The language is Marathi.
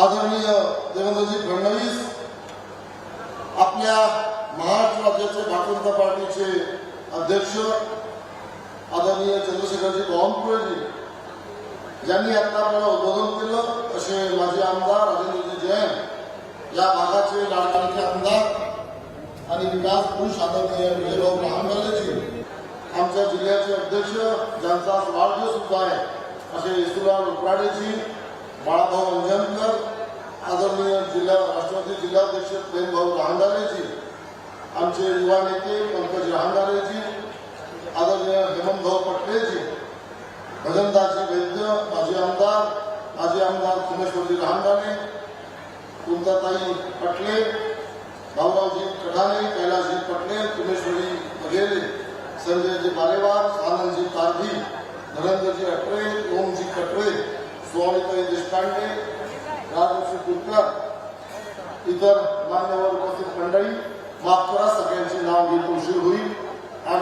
आदरणीय देवेंद्रजी फडणवीस आपल्या महाराष्ट्र राज्याचे भारतीय जनता पार्टीचे अध्यक्ष आदरणीय चंद्रशेखरजी बावनकुळेजी ज्यांनी आता आपल्याला उद्बोधन केलं. असे माजी आमदार राजेंद्रजी जैन या भागाचे लाडकांचे आमदार आणि विकास पुरुष आदरणीय विजयभाऊ लहानगालेजी आमच्या जिल्ह्याचे अध्यक्ष ज्यांचा आज वाढदिवस सुद्धा आहे असे येसुलाल उपराडेजी बाळाभाऊ अंजनकर आदरणीय जिल्हा राष्ट्रवादी जिल्हाध्यक्ष प्रेमभाऊ लहानगालेजी आमचे युवा नेते पंकज लहानगालेजी आदरणीय हेमंतभाऊ पटलेजी भजनदासजी वैद्य माजी आमदार माजी आमदार सोमेश्वरजी लहानगाले कुंताताई पटले भाऊरावजी कढाणे कैलासजी पटले कुमेश्वरी वगैरे संजयजी बालेवार आनंदजी पारधी नरेंद्रजी अटरे ओमजी इतर मान्यवर